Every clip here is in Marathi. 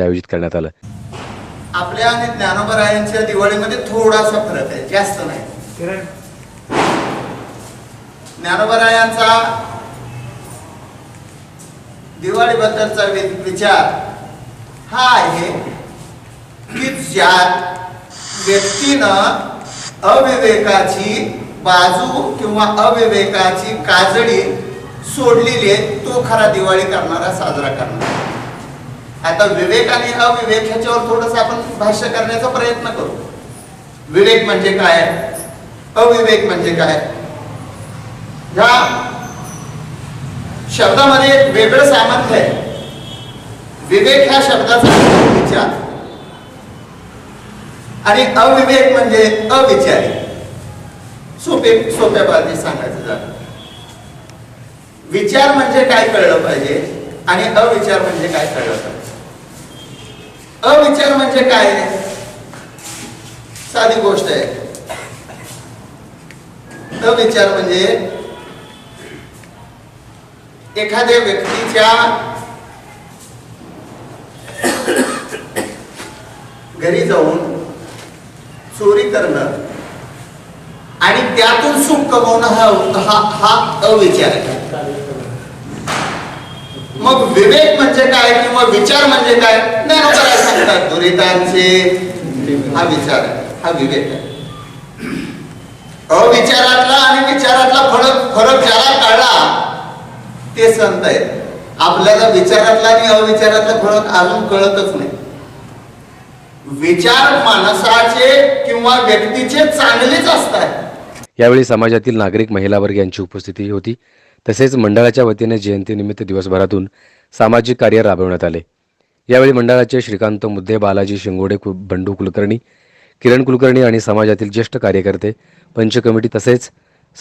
आयोजित करण्यात आलं. आपल्या आणि ज्ञानोबरायांच्या दिवाळीमध्ये थोडासा फरक आहे जास्त नाही. ज्ञानोबरायांचा दिवाळीबद्दलचा विचार हा आहे की ज्या व्यक्तीनं अविवेकाची बाजू किंवा अविवेकाची काजळी सोडलेली आहे तो खरा दिवाळी करणारा साजरा करणारा. आता विवेक आणि अविवेक ह्याच्यावर थोडस आपण भाष्य करण्याचा प्रयत्न करू. विवेक म्हणजे काय? अविवेक म्हणजे काय? ह्या शब्दामध्ये एक वेगळं सामर्थ्य आहे. विवेक ह्या शब्दाचा विचार. आणि अविवेक म्हणजे अविचारी. सोपे सोप्या बाबतीत सांगायचं झालं. विचार म्हणजे काय कळलं पाहिजे आणि अविचार म्हणजे काय कळलं पाहिजे? अविचार म्हणजे काय? साधी गोष्ट आहे. अविचार म्हणजे एखाद्या व्यक्तीच्या घरी जाऊन चोरी करणं आणि त्यातून सुख कमवणं हा हा हा अविचार आहे. मग विवेक म्हणजे काय किंवा विचार म्हणजे काय? ज्ञानोबा सांगतात दुरितांचे. हा विचार आहे. हा विवेक आहे. अविचारातला आणि विचारातला फरक फरक ज्याला कळला ते संत आहेत. आपल्याला विचारातला आणि अविचारातला फरक अजून कळतच नाही. विचार माणसाचे किंवा व्यक्तीचे चांगलेच असतात. यावेळी समाजातील नागरिक महिला वर्ग यांची उपस्थिती होती. तसेच मंडळाच्या वतीने जयंतीनिमित्त दिवसभरातून सामाजिक कार्य राबवण्यात आले. यावेळी मंडळाचे श्रीकांत मुद्दे बालाजी शिंगोडे कु- बंडू कुलकर्णी किरण कुलकर्णी आणि समाजातील ज्येष्ठ कार्यकर्ते पंच कमिटी तसेच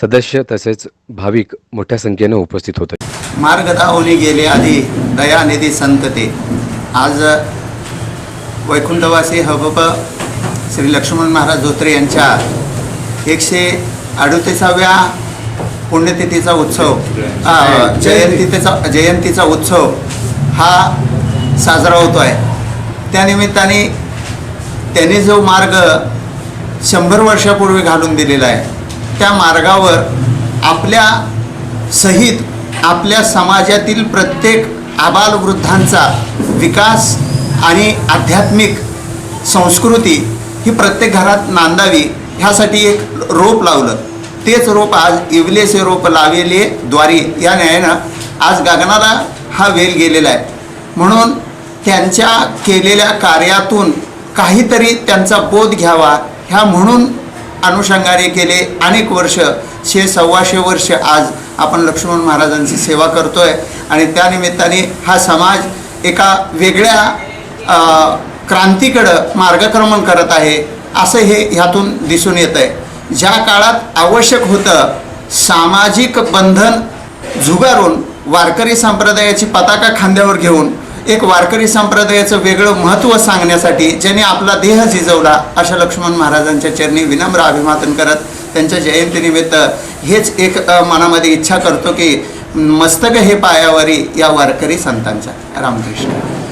सदस्य तसेच भाविक मोठ्या संख्येने उपस्थित होते. मार्ग दावली गेले आधी दयानिधी संतते आज वैकुंठवासी हबप श्री लक्ष्मण महाराज धोत्रे यांच्या एकशे अडुतीसाव्या पुण्यतिथीचा उत्सव. जयंतीचा जयंतीचा उत्सव हा साजरा होतो आहे त्यानिमित्ताने त्यांनी जो मार्ग शंभर वर्षापूर्वी घालून दिलेला आहे त्या मार्गावर आपल्या सहित आपल्या समाजातील प्रत्येक आबालवृद्धांचा विकास आणि आध्यात्मिक संस्कृती ही प्रत्येक घरात नांदावी ह्यासाठी एक रोप लावलं. तेच रोप आज इवलेसे रोप लावेले द्वारी. या न्यायानं आज गगनाला हा वेल गेलेला आहे. म्हणून त्यांच्या केलेल्या कार्यातून काहीतरी त्यांचा बोध घ्यावा. ह्या म्हणून अनुषंगाने केले अनेक वर्ष शे सव्वाशे वर्ष आज आपण लक्ष्मण महाराजांची सेवा करतो आहे आणि त्यानिमित्ताने हा समाज एका वेगळ्या क्रांतीकडं मार्गक्रमण करत आहे असं हे ह्यातून दिसून येत आहे ज्या काळात आवश्यक होतं सामाजिक बंधन झुगारून वारकरी संप्रदायाची पताका खांद्यावर घेऊन एक वारकरी संप्रदायाचं वेगळं महत्त्व सांगण्यासाठी ज्याने आपला देह झिजवला अशा लक्ष्मण महाराजांच्या चरणी विनम्र अभिवादन करत त्यांच्या जयंतीनिमित्त हेच एक मनामध्ये इच्छा करतो की मस्तक हे पायावरी या वारकरी संतांच्या. रामकृष्ण.